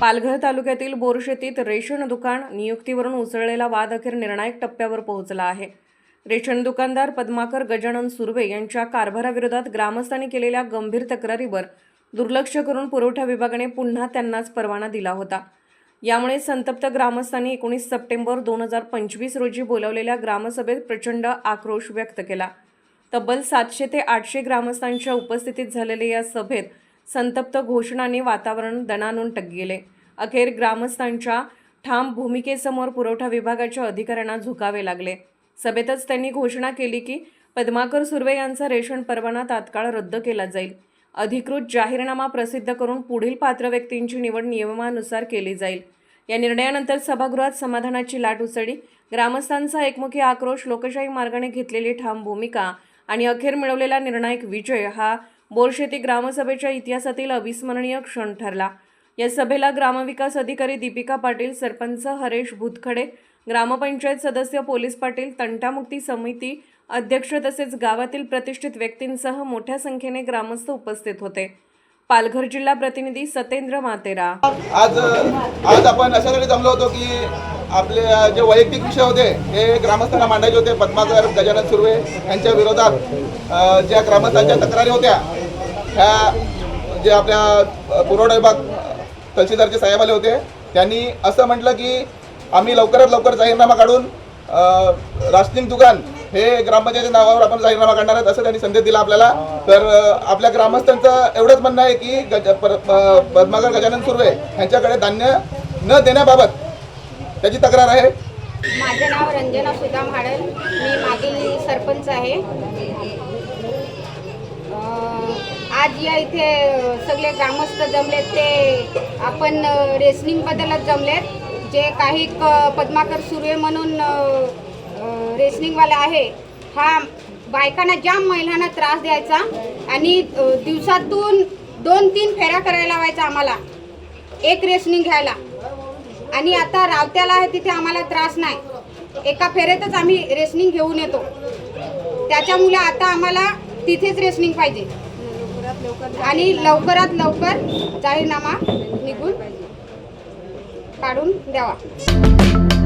पालघर तालुक्यातील बोरशेतीत रेशन दुकान नियुक्तीवरून उसळलेला वाद अखेर निर्णायक टप्प्यावर पोहोचला आहे. रेशन दुकानदार पद्माकर गजानन सुर्वे यांच्या कारभाराविरोधात ग्रामस्थांनी केलेल्या गंभीर तक्रारीवर दुर्लक्ष करून पुरवठा विभागाने पुन्हा त्यांनाच परवाना दिला होता. यामुळे संतप्त ग्रामस्थांनी एकोणीस सप्टेंबर दोन हजार पंचवीस रोजी बोलावलेल्या ग्रामसभेत प्रचंड आक्रोश व्यक्त केला. तब्बल सातशे ते आठशे ग्रामस्थांच्या उपस्थितीत झालेल्या या सभेत संतप्त घोषणाने वातावरण दणानून गेले अखेर ग्रामस्थांच्या ठाम भूमिकेसमोर पुरवठा विभागाच्या अधिकाऱ्यांना झुकावे लागले. सभेतच त्यांनी घोषणा केली की पद्माकर सुर्वे यांचा रेशन परवाना तात्काळ रद्द केला जाईल. अधिकृत जाहीरनामा प्रसिद्ध करून पुढील पात्र व्यक्तींची निवड नियमानुसार केली जाईल. या निर्णयानंतर सभागृहात समाधानाची लाट उसळली. ग्रामस्थांचा एकमुखी आक्रोश लोकशाही मार्गाने घेतलेली ठाम भूमिका आणि अखेर मिळवलेला निर्णायक विजय हा बोरशेती ग्रामसभेच्या इतिहासातील अविस्मरणीय क्षण ठरला. या सभेला ग्रामविकास अधिकारी दीपिका पाटील सरपंच हरेश भूतखडे ग्रामपंचायत सदस्य पोलीस पाटील तंटामुक्ती समिती अध्यक्ष तसेच गावातील प्रतिष्ठित व्यक्तींसह मोठ्या संख्येने ग्रामस्थ उपस्थित होते. पालघर जिल्हा प्रतिनिधी सतेंद्र मातेरा. आज आज आपण अशासाठी जमलो होतो की आपले जे वैयक्तिक विषय होते हे ग्रामस्थांना मांडायचे होते. पद्माकर गजानन सुर्वे यांच्या विरोधात ज्या ग्रामस्थांच्या तक्रारी होत्या ह्या जे आपल्या पुरवठा विभाग तहसीलदारचे साहेब आले होते त्यांनी असं म्हटलं की आम्ही लवकरात लवकर जाहीरनामा काढून अ, राशनिंग दुकान हे ग्रामपंचायतीच्या नावावर आपण जाहीरनामा काढणार आहोत असं त्यांनी संदेश दिला आपल्याला. तर आपल्या ग्रामस्थांचं एवढंच म्हणणं आहे की गज पर- पद्माकर गजानन सुर्वे यांच्याकडे धान्य न देण्याबाबत त्याची तक्रार आहे. माझं नाव रंजना सुधा हाडल. मी मागील सरपंच आहे. आज या इथे सगळे ग्रामस्थ जमलेत ते आपण रेसनिंगबद्दलच रेसलिंगबद्दलच जमलेत. जे काही क- पद्माकर सुर्वे म्हणून रेसनिंगवाला आहे हा बायकांना जाम महिलांना त्रास द्यायचा आणि दिवसातून दोन तीन फेऱ्या करायला लावायचा आम्हाला एक रेसलिंग घ्यायला. आणि आता रावत्याला आहे तिथे आम्हाला त्रास नाही. एका फेरेतच आम्ही रेसनिंग घेऊन येतो. त्याच्यामुळे आता आम्हाला तिथेच रेसनिंग पाहिजे. आणि लवकरात लवकर जाहीरनामा निघून काढून द्यावा.